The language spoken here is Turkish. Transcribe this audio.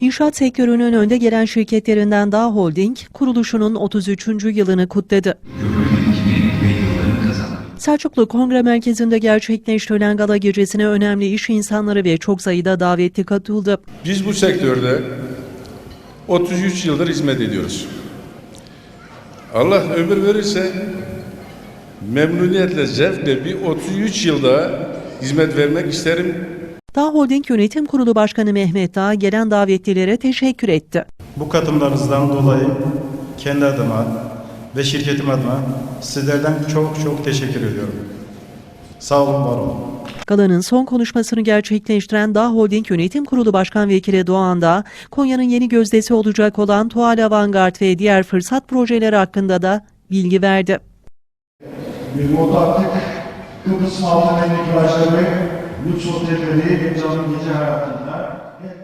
İnşaat sektörünün önde gelen şirketlerinden Dağ Holding, kuruluşunun 33. yılını kutladı. Selçuklu Kongre Merkezi'nde gerçekleştirilen gala gecesine önemli iş insanları ve çok sayıda davetli katıldı. Biz bu sektörde 33 yıldır hizmet ediyoruz. Allah ömür verirse memnuniyetle, zevkle bir 33 yılda hizmet vermek isterim. Dağ Holding Yönetim Kurulu Başkanı Mehmet Dağ gelen davetlilere teşekkür etti. Bu katılımlarınızdan dolayı kendi adıma ve şirketim adına sizlerden çok çok teşekkür ediyorum. Sağ olun, var olun. Galanın son konuşmasını gerçekleştiren Dağ Holding Yönetim Kurulu Başkan Vekili Doğan Dağ, Konya'nın yeni gözdesi olacak olan Tuval Avantgard ve diğer fırsat projeleri hakkında da bilgi verdi. bir otaklık Kıbrıs Altın bu çok tecrübeli bir canlı gece hayatında? hep